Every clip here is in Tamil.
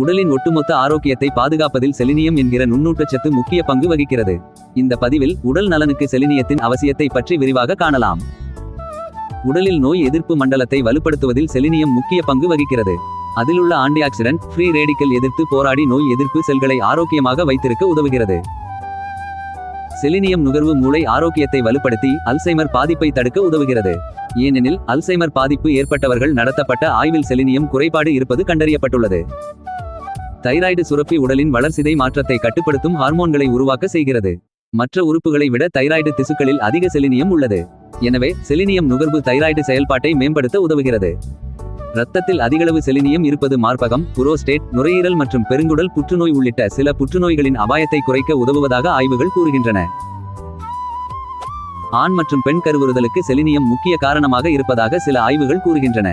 உடலின் ஒட்டுமொத்த ஆரோக்கியத்தை பாதுகாப்பதில் செலினியம் என்கிற நுண்ணூட்டச்சத்து முக்கிய பங்கு வகிக்கிறது. இந்த பதிவில் உடல் நலனுக்கு செலினியத்தின் அவசியத்தை பற்றி விரிவாக காணலாம். உடலில் நோய் எதிர்ப்பு மண்டலத்தை வலுப்படுத்துவதில் செலினியம் முக்கிய பங்கு வகிக்கிறது. அதிலுள்ள ஆன்டிஆக்சிடென்ட் ஃப்ரீ ரேடிக்கல் எதிர்த்து போராடி நோய் எதிர்ப்பு செல்களை ஆரோக்கியமாக வைத்திருக்க உதவுகிறது. செலினியம் நுகர்வு மூளை ஆரோக்கியத்தை வலுப்படுத்தி அல்சைமர் பாதிப்பை தடுக்க உதவுகிறது. ஏனெனில் அல்சைமர் பாதிப்பு ஏற்பட்டவர்கள் நடத்தப்பட்ட ஆய்வில் செலினியம் குறைபாடு இருப்பது கண்டறியப்பட்டுள்ளது. தைராய்டு சுரப்பி உடலின் வளர்சிதை மாற்றத்தை கட்டுப்படுத்தும் ஹார்மோன்களை உருவாக்க செய்கிறது. மற்ற உறுப்புகளை விட தைராய்டு திசுக்களில் அதிக செலினியம் உள்ளது. எனவே செலினியம் நுகர்வு தைராய்டு செயல்பாட்டை மேம்படுத்த உதவுகிறது. இரத்தத்தில் அதிகளவு செலினியம் இருப்பது மார்பகம் புரோஸ்டேட் நுரையீரல் மற்றும் பெருங்குடல் புற்றுநோய் உள்ளிட்ட சில புற்றுநோய்களின் அபாயத்தை குறைக்க உதவுவதாக ஆய்வுகள் கூறுகின்றன. ஆண் மற்றும் பெண் கருவுறுதலுக்கு செலினியம் முக்கிய காரணமாக இருப்பதாக சில ஆய்வுகள் கூறுகின்றன.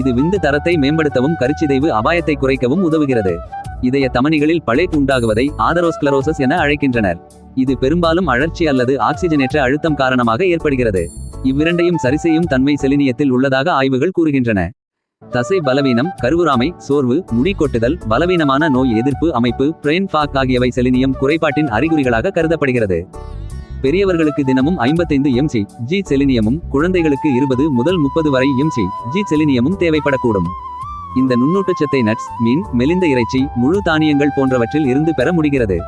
இது விந்து தரத்தை மேம்படுத்தவும் கருச்சிதைவு அபாயத்தை குறைக்கவும் உதவுகிறது. இதய தமனிகளில் பழை உண்டாகுவதை ஆதரோஸ்கிளரோசஸ் என அழைக்கின்றனர். இது பெரும்பாலும் அழற்சி அல்லது ஆக்சிஜனேற்ற அழுத்தம் காரணமாக ஏற்படுகிறது. இவ்விரண்டையும் சரிசெய்யும் தன்மை செலினியத்தில் உள்ளதாக ஆய்வுகள் கூறுகின்றன. தசை பலவீனம் கருவுறாமை சோர்வு முடி கொட்டுதல் பலவீனமான நோய் எதிர்ப்பு அமைப்பு பிரெயின் ஃபாக் ஆகியவை செலினியம் குறைபாட்டின் அறிகுறிகளாக கருதப்படுகிறது. பெரியவர்களுக்கு தினமும் ஐம்பத்தைந்து எம்சி ஜி செலினியமும் குழந்தைகளுக்கு இருபது முதல் முப்பது வரை எம்சி ஜி செலினியமும் தேவைப்படக்கூடும். இந்த நுண்ணூட்டச்சத்தை நட்ஸ் மீன் மெலிந்த இறைச்சி முழு தானியங்கள் போன்றவற்றில் இருந்து பெற முடிகிறது.